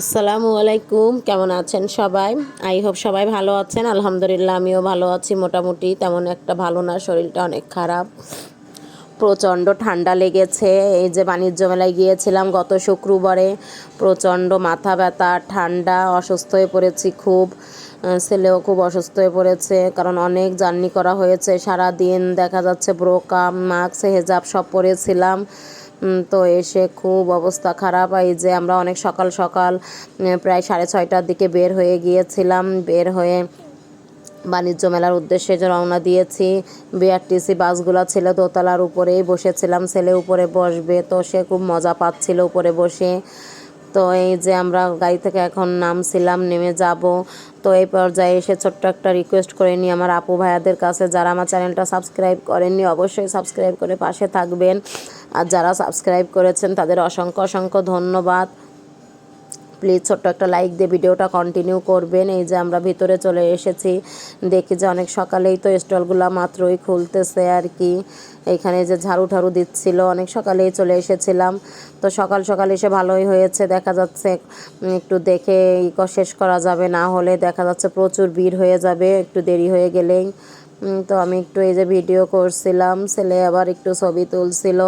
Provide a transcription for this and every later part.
আসসালামু আলাইকুম। কেমন আছেন সবাই? আই হোপ সবাই ভালো আছেন। আলহামদুলিল্লাহ, আমিও ভালো আছি। মোটামুটি তেমন একটা ভালো না, শরীরটা অনেক খারাপ। প্রচণ্ড ঠান্ডা লেগেছে। এই যে বাণিজ্য মেলায় গিয়েছিলাম গত শুক্রবারে, প্রচণ্ড মাথা ব্যথা, ঠান্ডা, অসুস্থ হয়ে পড়েছি খুব। ছেলেও খুব অসুস্থ হয়ে পড়েছে, কারণ অনেক জার্নি করা হয়েছে। সারা দিন দেখা যাচ্ছে ব্রোকা মাস্ক হেজাব সব পরেছিলাম। তো এসে খুব অবস্থা খারাপ। এই যে আমরা অনেক সকাল সকাল প্রায় সাড়ে ছয়টার দিকে বের হয়ে গিয়েছিলাম। বের হয়ে বাণিজ্য মেলার উদ্দেশ্যে যে রওনা দিয়েছি। বিআরটিসি বাসগুলো ছিল দোতলার উপরেই বসেছিলাম। ছেলে উপরে বসবে, তো সে খুব মজা পাচ্ছিল উপরে বসে। তো এই যে আমরা গাড়ি থেকে এখন নামছিলাম, নেমে যাব। তো এই পর্যায়ে এসে ছোট্ট একটা রিকোয়েস্ট করে নিই আমার আপু ভাইয়াদের কাছে। যারা আমার চ্যানেলটা সাবস্ক্রাইব করেননি, অবশ্যই সাবস্ক্রাইব করে পাশে থাকবেন। আর যারা সাবস্ক্রাইব করেছেন, তাদের অসংখ্য অসংখ্য ধন্যবাদ। প্লিজ ছোট্ট একটা লাইক দিয়ে ভিডিওটা কন্টিনিউ করবেন। এই যে আমরা ভিতরে চলে এসেছি, দেখি যে অনেক সকালেই তো স্টলগুলো মাত্রই খুলতেছে আর কি। এইখানে যে ঝাড়ু ঠাড়ু দিচ্ছিল, অনেক সকালেই চলে এসেছিলাম। তো সকাল সকাল এসে ভালোই হয়েছে, দেখা যাচ্ছে একটু দেখে শেষ করা যাবে, না হলে দেখা যাচ্ছে প্রচুর ভিড় হয়ে যাবে, একটু দেরি হয়ে গেলেই। তো আমি একটু এই যে ভিডিও করছিলাম, ছেলে আবার একটু ছবি তুলছিল।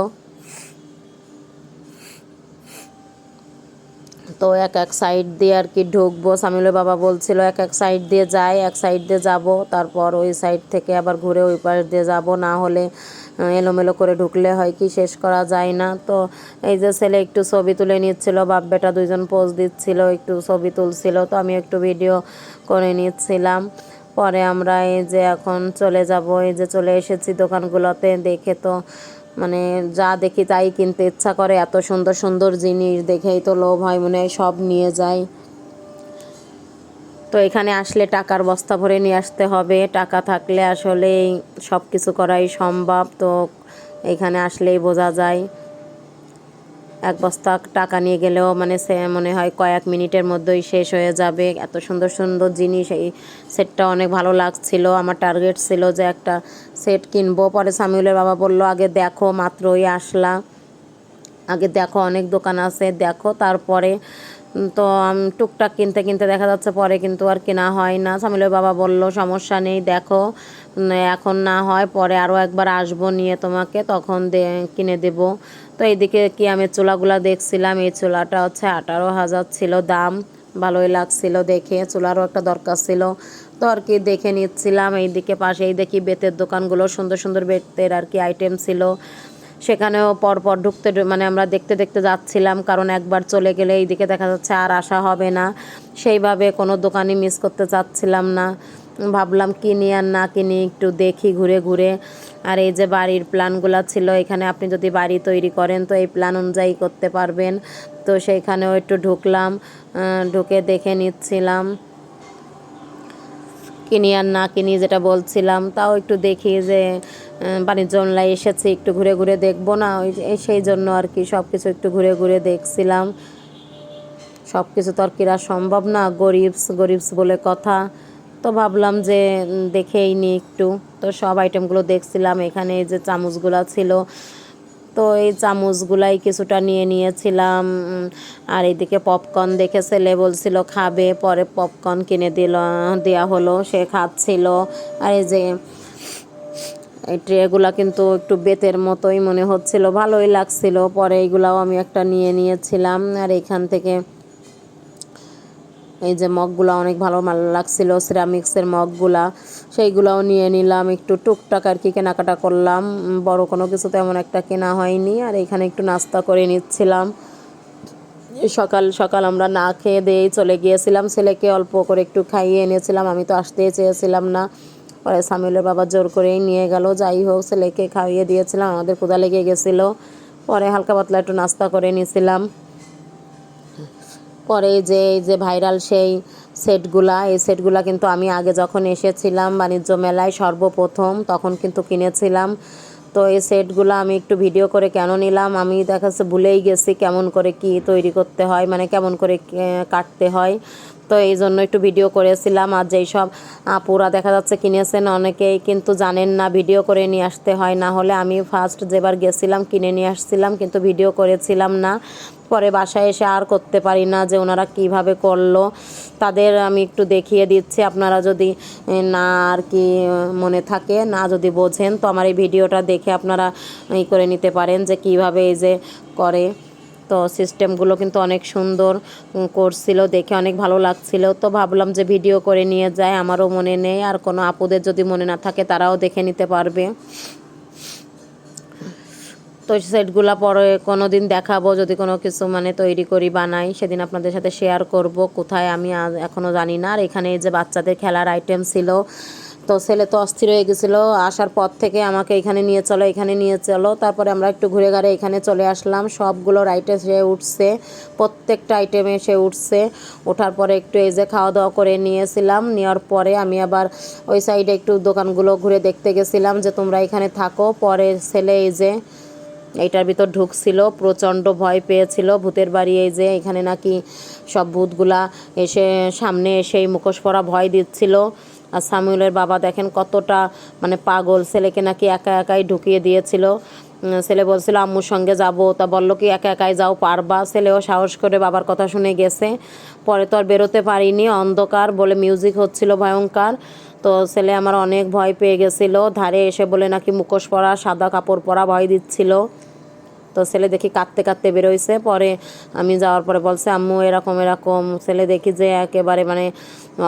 তো এক এক সাইড দিয়ে আর কি ঢুকবো। সামিলের বাবা বলছিল, এক এক সাইড দিয়ে যাই, এক সাইড দিয়ে যাব। তারপর ওই সাইড থেকে আবার ঘুরে ওই পাশ দিয়ে যাব। না হলে এলোমেলো করে ঢুকলে হয় কি শেষ করা যায় না। তো এই যে ছেলে একটু ছবি তুলে নিচ্ছিল বাপ বেটা দুইজন পোজ দিচ্ছিল, একটু ছবি তুলছিল। তো আমি একটু ভিডিও করে নিচ্ছিলাম। পরে আমরা এই যে এখন চলে যাব, এই যে চলে এসেছি দোকানগুলোতে, দেখে তো মানে যা দেখি তাই কিনতে ইচ্ছা করে, এত সুন্দর সুন্দর জিনিস দেখেই তো লোভ হয়, মনে হয় সব নিয়ে যায় তো এখানে আসলে টাকার বস্তা ভরে নিয়ে আসতে হবে, টাকা থাকলে আসলে সব কিছু করাই সম্ভব, তো এখানে আসলেই বোঝা যায়। এক বস্তা টাকা নিয়ে গেলেও মানে সে মনে হয় কয়েক মিনিটের মধ্যেই শেষ হয়ে যাবে। এত সুন্দর সুন্দর জিনিস, এই সেটটা অনেক ভালো লাগছিল। আমার টার্গেট ছিল যে একটা সেট কিনবো। পরে সামিউলের বাবা বলল, আগে দেখো, মাত্রই আসলা। আগে দেখো, অনেক দোকান আছে, দেখো। তারপরে তো আমি, টুকটাক কিনতে কিনতে দেখা যাচ্ছে, পরে কিন্তু আর কেনা হয় না। সামিলের বাবা বলল, সমস্যা নেই, দেখো। এখন না হয় পরে আরও একবার আসব নিয়ে তোমাকে, তখন কিনে দেব। তো এইদিকে কি আমি চুলাগুলা দেখছিলাম, এই চুলাটা হচ্ছে আঠারো হাজার ছিল দাম, ভালোই লাগছিল দেখে, চুলারও একটা দরকার ছিল। তো আর কি দেখে নিচ্ছিলাম, এইদিকে পাশেই দেখি বেতের দোকানগুলো, সুন্দর সুন্দর বেতের আর কি আইটেম ছিল। সেখানেও পরপর ঢুকতে মানে আমরা দেখতে দেখতে যাচ্ছিলাম, কারণ একবার চলে গেলে এইদিকে দেখা যাচ্ছে আর আসা হবে না। সেইভাবে কোনো দোকানই মিস করতে চাচ্ছিলাম না। ভাবলাম কিনি আর না কিনি, একটু দেখি ঘুরে ঘুরে। আর এই যে বাড়ির প্ল্যানগুলো ছিল, এখানে আপনি যদি বাড়ি তৈরি করেন, তো এই প্ল্যান অনুযায়ী করতে পারবেন। তো সেইখানেও একটু ঢুকলাম ঢুকে দেখে নিচ্ছিলাম। কিনি আর না কিনি যেটা বলছিলাম, তাও একটু দেখি যে বাণিজ্য মেলায় এসেছি, একটু ঘুরে ঘুরে দেখব না। ওই সেই জন্য আর কি সব কিছু একটু ঘুরে ঘুরে দেখছিলাম। সব কিছু তো আর কিনা সম্ভব না, গরিবস গরিবস বলে কথা। তো ভাবলাম যে দেখেই নি একটু। তো সব আইটেমগুলো দেখছিলাম, এখানে যে চামচগুলো ছিল। তো এই চামচগুলাই কিছুটা নিয়ে নিয়েছিলাম আর এদিকে পপকর্ন দেখে ছেলে বলছিল, খাবে। পরে পপকর্ন কিনে দিল দেওয়া হলো, সে খাচ্ছিল। আর এই যে, এই ট্রেগুলা কিন্তু একটু বেতের মতোই মনে হচ্ছিল, ভালোই লাগছিল। পরে এইগুলাও আমি একটা নিয়ে নিয়েছিলাম, আর এখান থেকে এই যে মগগুলো অনেক ভালো লাগছিল সিরামিক্সের মগগুলা, সেইগুলাও নিয়ে নিলাম, একটু টুকটাক আর কি কেনাকাটা করলাম। বড় কোনো কিছু তেমন একটা কেনা হয়নি, আর এখানে একটু নাস্তা করে নিচ্ছিলাম। সকাল সকাল আমরা না খেয়ে দিয়েই চলে গিয়েছিলাম, ছেলেকে অল্প করে একটু খাইয়ে এনেছিলাম, আমি তো আসতেই চেয়েছিলাম না। পরে সামিলের বাবা জোর করেই নিয়ে গেল, যাই হোক, ছেলেকে খাইয়ে দিয়েছিলাম, আমাদের ক্ষুদা লেগে গেছিল। পরে হালকা পাতলা একটু নাস্তা করে নিয়েছিলাম পরে যে এই যে ভাইরাল সেই সেটগুলা, এই সেটগুলা কিন্তু আমি আগে যখন এসেছিলাম বাণিজ্য মেলায় সর্বপ্রথম তখন কিন্তু কিনেছিলাম। তো এই সেটগুলো আমি একটু ভিডিও করে কেন নিলাম, আমি দেখা যাচ্ছে ভুলেই গেছি কেমন করে কি তৈরি করতে হয় মানে কেমন করে কাটতে হয়। তো এই জন্য একটু ভিডিও করেছিলাম। আর যেই সব আপুরা দেখা যাচ্ছে কিনেছেন, অনেকেই কিন্তু জানেন না ভিডিও করে নিয়ে আসতে হয়। না হলে আমি ফার্স্ট যেবার গেছিলাম, কিনে নিয়ে আসছিলাম, কিন্তু ভিডিও করেছিলাম না। পরে বাসায় এসে আর করতে পারি না যে ওনারা কীভাবে করল। তাদের আমি একটু দেখিয়ে দিচ্ছি। আপনারা যদি না আর কি মনে থাকে, না যদি বোঝেন, তো আমার এই ভিডিওটা দেখে আপনারা ই করে নিতে পারেন যে কীভাবে এই যে করে। তো সিস্টেমগুলো কিন্তু অনেক সুন্দর করছিল, দেখে অনেক ভালো লাগছিল। তো ভাবলাম যে ভিডিও করে নিয়ে যায় আমারও মনে নেই, আর কোনো আপুদের যদি মনে না থাকে তারাও দেখে নিতে পারবে। তো সেটগুলো পরে কোনো দিন দেখাবো, যদি কোনো কিছু মানে তৈরি করি বানাই সেদিন আপনাদের সাথে শেয়ার করব, কোথায় আমি এখনও জানি না। আর এখানে যে বাচ্চাদের খেলার আইটেম ছিল তো ছেলে তো অস্থির হয়ে গেছিল, আসার পর থেকে আমাকে এখানে নিয়ে চলো, এখানে নিয়ে চলো। তারপরে আমরা একটু ঘুরে ঘাড়ে এখানে চলে আসলাম। সবগুলোর আইটেম সে উঠছে, প্রত্যেকটা আইটেমে সে উঠছে। ওঠার পরে একটু এই যে খাওয়া দাওয়া করে নিয়েছিলাম। নেওয়ার পরে আমি আবার ওই সাইডে একটু দোকানগুলো ঘুরে দেখতে গেছিলাম যে তোমরা এখানে থাকো। পরে ছেলে এই যে এইটার ভিতর ঢুকছিল, প্রচণ্ড ভয় পেয়েছিল। ভূতের বাড়ি এই যে এখানে নাকি সব ভূতগুলা এসে সামনে এসেই মুখোশ পরা ভয় দিচ্ছিল। আর সামিউলের বাবা দেখেন কতটা মানে পাগল, ছেলেকে নাকি একা একাই ঢুকিয়ে দিয়েছিল। ছেলে বলছিল, আম্মুর সঙ্গে যাব। তা বলল কি, একা একাই যাও, পারবা? ছেলেও সাহস করে বাবার কথা শুনে গেছে। পরে তো আর বেরোতে পারিনি, অন্ধকার বলে মিউজিক হচ্ছিল ভয়ঙ্কর তো ছেলে আমার অনেক ভয় পেয়ে গেছিল, ধারে এসে বলে নাকি মুখোশ পরা, সাদা কাপড় পরা ভয় দিচ্ছিল। তো ছেলে দেখি কাঁদতে কাঁদতে বেরোইছে। পরে আমি যাওয়ার পরে বলছে, আম্মু, এরকম এরকম। ছেলে দেখি যে একেবারে মানে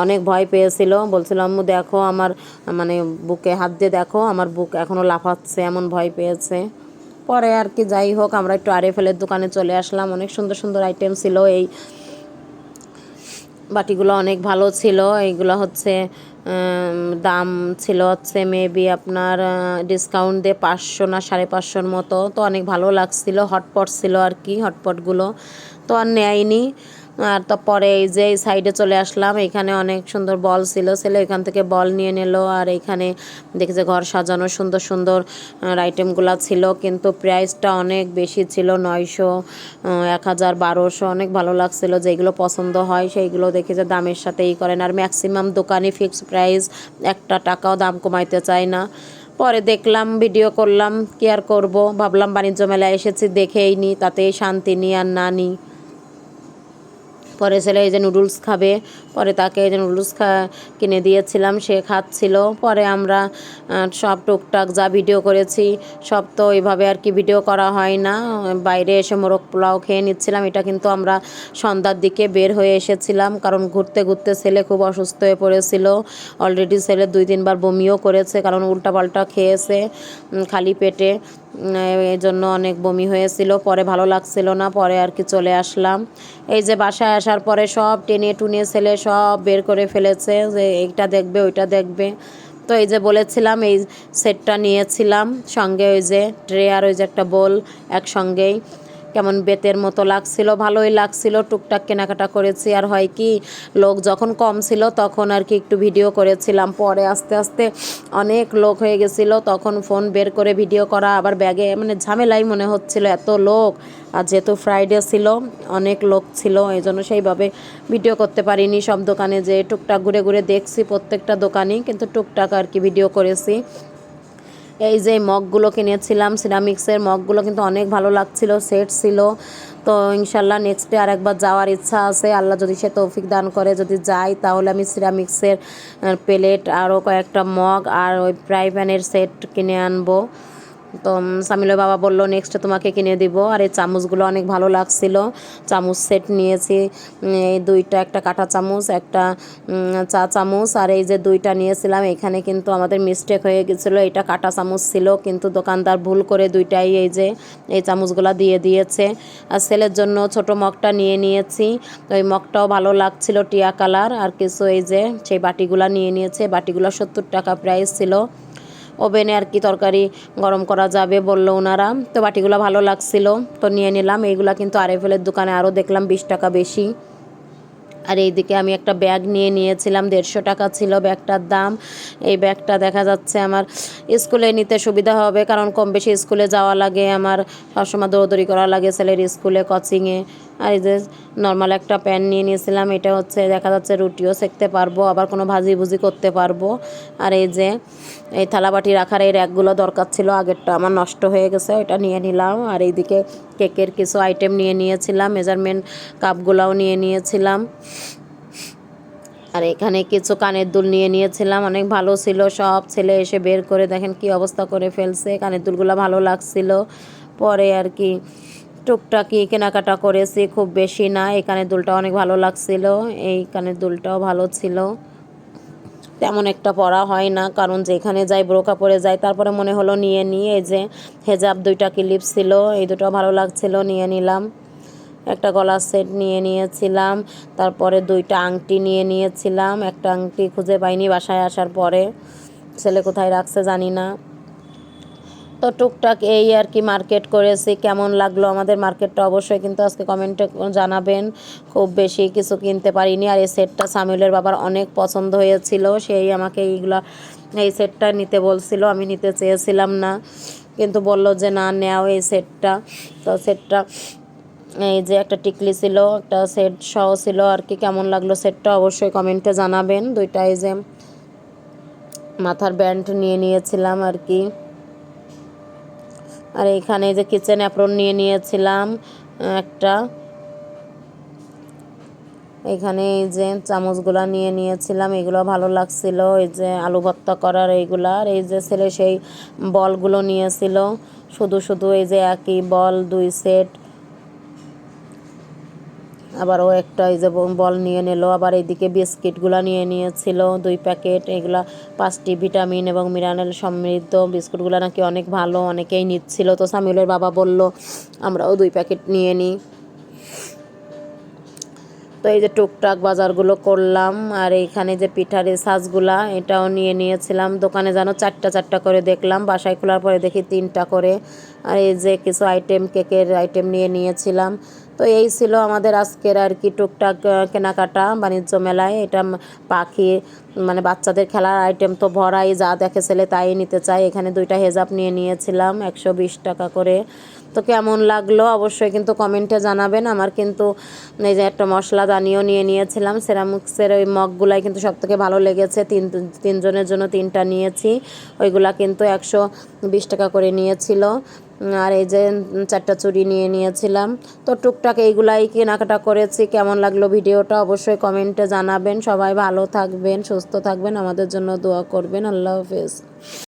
অনেক ভয় পেয়েছিল। বলছিল, আম্মু, দেখো আমার মানে বুকে হাত দিয়ে দেখো, আমার বুক এখনও লাফাচ্ছে, এমন ভয় পেয়েছে। পরে আর কি যাই হোক, আমরা একটু আরএফএলের দোকানে চলে আসলাম। অনেক সুন্দর সুন্দর আইটেম ছিল। এই বাটিগুলো অনেক ভালো ছিল। এইগুলো হচ্ছে দাম ছিল হচ্ছে মেবি আপনার ডিসকাউন্ট দিয়ে পাঁচশো না সাড়ে পাঁচশোর মতো। তো অনেক ভালো লাগছিল হটপট ছিল আর কি হটপটগুলো তো আর নেয়নি। আর তো পরে এই যে এই সাইডে চলে আসলাম, এখানে অনেক সুন্দর বল ছিল। ছেলে এখান থেকে বল নিয়ে নিল আর এখানে দেখেছে ঘর সাজানো সুন্দর সুন্দর আইটেমগুলো ছিল। কিন্তু প্রাইসটা অনেক বেশি ছিল, নয়শো এক হাজার বারোশো। অনেক ভালো লাগছিল, যেগুলো পছন্দ হয় সেইগুলো দেখে যে দামের সাথে ই করেন। আর ম্যাক্সিমাম দোকানে ফিক্স প্রাইস একটা টাকাও দাম কমাইতে চায় না। পরে দেখলাম ভিডিও করলাম, কি আর করব? ভাবলাম বাণিজ্য মেলায় এসেছি, দেখেই নি, তাতেই শান্তি নি আর না নিই পরে ছেলে এই যে নুডলস খাবে, পরে তাকে এই যে নুডলস খা, কিনে দিয়েছিলাম, সে খাচ্ছিল। পরে আমরা সব টুকটাক যা ভিডিও করেছি, সব তো ওইভাবে আর কি ভিডিও করা হয় না। বাইরে এসে মোরগ পোলাও খেয়ে নিচ্ছিলাম, এটা কিন্তু আমরা সন্ধ্যার দিকে বের হয়ে এসেছিলাম, কারণ ঘুরতে ঘুরতে ছেলে খুব অসুস্থ হয়ে পড়েছিল। অলরেডি ছেলে দুই তিনবার বমিও করেছে, কারণ উল্টাপাল্টা খেয়েছে খালি পেটে। এই জন্য অনেক বমি হয়েছিল, পরে ভালো লাগছিল না, পরে আর কি চলে আসলাম। এই যে বাসায় আসার পরে সব টেনে টুনে ছেলে সব বের করে ফেলেছে, যে এইটা দেখবে, ওইটা দেখবে। তো এই যে বলেছিলাম, এই সেটটা নিয়েছিলাম, সঙ্গে ওই যে ট্রে আর ওই যে একটা বোল একসঙ্গেই। কেমন বেতের মতো লাগছিল, ভালোই লাগছিল। টুকটাক কেনাকাটা করেছি। আর হয় কি, লোক যখন কম ছিল তখন আর কি একটু ভিডিও করেছিলাম। পরে আস্তে আস্তে অনেক লোক হয়ে গেছিল। তখন ফোন বের করে ভিডিও করা আবার ব্যাগে মানে ঝামেলাই মনে হচ্ছিল এত লোক। আর যেহেতু ফ্রাইডে ছিল, অনেক লোক ছিল এই জন্য সেইভাবে ভিডিও করতে পারিনি। সব দোকানে যে টুকটাক ঘুরে ঘুরে দেখছি প্রত্যেকটা দোকানেই, কিন্তু টুকটাক আর কি ভিডিও করেছি। এই যে মগগুলো কিনেছিলাম সিরামিক্সের মগগুলো কিন্তু অনেক ভালো লাগছিল, সেট ছিল। তো ইনশাল্লাহ নেক্সটে আরেকবার যাওয়ার ইচ্ছা আছে। আল্লাহ যদি সে তৌফিক দান করে, যদি যাই, তাহলে আমি সিরামিক্সের প্লেট আরও কয়েকটা মগ আর ওই ফ্রাই প্যানের সেট কিনে আনব। তো সামিলের বাবা বলল নেক্সট তোমাকে কিনে দিব। আর এই চামচগুলো অনেক ভালো লাগছিল। চামচ সেট নিয়েছি এই দুইটা, একটা কাঁটা চামচ, একটা চা চামচ, আর এই যে দুইটা নিয়েছিলাম, এখানে কিন্তু আমাদের মিস্টেক হয়ে গেছিল, এটা কাঁটা চামচ ছিল, কিন্তু দোকানদার ভুল করে দুইটাই এই যে, এই চামচগুলো দিয়ে দিয়েছে। আর ছেলের জন্য ছোট মগটা নিয়ে নিয়েছি, ওই মগটাও ভালো লাগছিল টিয়া কালার, আর কিছু এই যে, সেই বাটিগুলা নিয়ে নিয়েছে, বাটিগুলো সত্তর টাকা প্রাইস ছিল। ওভেনে আর কি তরকারি গরম করা যাবে বলল ওনারা। তো বাটিগুলো ভালো লাগছিল, তো নিয়ে নিলাম। এইগুলা কিন্তু আরএফএলের দোকানে আরও দেখলাম বিশ টাকা বেশি। আর এইদিকে আমি একটা ব্যাগ নিয়ে নিয়েছিলাম, দেড়শো টাকা ছিল ব্যাগটার দাম। এই ব্যাগটা দেখা যাচ্ছে আমার স্কুলে নিতে সুবিধা হবে, কারণ কম বেশি স্কুলে যাওয়া লাগে, আমার সবসময় দৌড়দৌড়ি করা লাগে ছেলের স্কুলে, কোচিংয়ে। আর এই যে নর্মাল একটা প্যান নিয়ে নিয়েছিলাম, এটা হচ্ছে দেখা যাচ্ছে রুটিও সেকতে পারব, আবার কোনো ভাজি ভুজি করতে পারব। আর এই যে, এই থালাবাটি রাখার এই র্যাকগুলো দরকার ছিল, আগেরটা আমার নষ্ট হয়ে গেছে এটা নিয়ে নিলাম। আর এইদিকে কেকের কিছু আইটেম নিয়ে নিয়েছিলাম মেজারমেন্ট কাপগুলোও নিয়ে নিয়েছিলাম। আর এখানে কিছু কানের দুল নিয়ে নিয়েছিলাম, অনেক ভালো ছিল, সব ছেলে এসে বের করে দেখেন কি অবস্থা করে ফেলছে, কানের দুলগুলো ভালো লাগছিল। পরে আর কি টুকটাকি কেনাকাটা করেছি, খুব বেশি না। এই কানের দুলটা অনেক ভালো লাগছিল এই কানের দুলটাও ভালো ছিল। তেমন একটা পরা হয় না, কারণ যেখানে যাই ব্রোকা পরে যাই, তারপরে মনে হলো নিয়ে নিয়ে এই যে হেজাব দুইটা ক্লিপ ছিল, এই দুটো ভালো লাগছিল, নিয়ে নিলাম। একটা গলার সেট নিয়ে নিয়েছিলাম, তারপরে দুইটা আংটি নিয়ে নিয়েছিলাম। একটা আংটি খুঁজে পাইনি বাসায় আসার পরে। ছেলে কোথায় রাখছে জানি না। তো টুকটাক এই আর কি মার্কেট করেছি, কেমন লাগল আমাদের মার্কেটটা অবশ্যই কিন্তু আজকে কমেন্টে জানাবেন। খুব বেশি কিছু কিনতে পারিনি আর এই সেটটা সামিউলের বাবার অনেক পছন্দ হয়েছিল, সেই আমাকে এইগুলা, এই সেটটা নিতে বলছিল, আমি নিতে চেয়েছিলাম না। কিন্তু বলল যে না, নেও এই সেটটা। তো সেটটা, এই যে একটা টিকলি ছিল, একটা সেট সহ ছিল আর কি, কেমন লাগল সেটটা অবশ্যই কমেন্টে জানাবেন। দুইটা এই যে মাথার ব্যান্ড নিয়ে নিয়েছিলাম আর কি। আর এখানে যে কিচেন অ্যাপ্রন নিয়ে নিয়েছিলাম, একটা। এখানে এই যে চামচগুলা নিয়ে নিয়েছিলাম, এগুলো ভালো লাগছিল, এই যে আলু ভর্তা করার এইগুলো। আর এই যে ছেলে সেই বলগুলো নিয়েছিল, শুধু শুধু এই যে একই বল, দুই সেট আবার ও একটা এই যে বল নিয়ে নিল, আবার এইদিকে বিস্কিটগুলো নিয়ে নিয়েছিল, দুই প্যাকেট, এগুলা পাঁচটি ভিটামিন এবং মিনারেল সমৃদ্ধ বিস্কুটগুলো নাকি অনেক ভালো, অনেকেই নিচ্ছিল। তো সামিউলের বাবা বলল, আমরাও দুই প্যাকেট নিয়ে নিই তো এই যে টুকটাক বাজারগুলো করলাম, আর এইখানে যে পিঠার এই সাজগুলা, এটাও নিয়ে নিয়েছিলাম। দোকানে যেন চারটা চারটা করে দেখলাম, বাসায় খোলার পরে দেখি তিনটা করে। আর এই যে কিছু আইটেম কেকের আইটেম নিয়ে নিয়েছিলাম। তো এই ছিল আমাদের আজকের আর কি টুকটাক কেনাকাটা, বাণিজ্য মেলায়। এটা পাখি মানে বাচ্চাদের খেলার আইটেম তো ভরাই, যা দেখে ছেলে তাই নিতে চায়। এখানে দুইটা হেজাব নিয়ে নিয়েছিলাম, একশো বিশ টাকা করে। তো কেমন লাগল অবশ্যই কিন্তু কমেন্টে জানাবেন। আমার কিন্তু এই যে একটা মশলা দানিও নিয়ে নিয়েছিলাম, সেরামিক্সের ওই মগগুলাই কিন্তু সব থেকে ভালো লেগেছে। তিন, তিনজনের জন্য তিনটা নিয়েছি, ওইগুলা কিন্তু একশো বিশ টাকা করে নিয়েছিল। আর এই যে চারটা চুরি নিয়ে নিয়েছিলাম। তো টুকটাক এইগুলাই কেনাকাটা করেছি। কেমন লাগল ভিডিওটা অবশ্যই কমেন্টে জানাবেন। সবাই ভালো থাকবেন, সুস্থ থাকবেন। আমাদের জন্য দোয়া করবেন। আল্লাহ হাফেজ।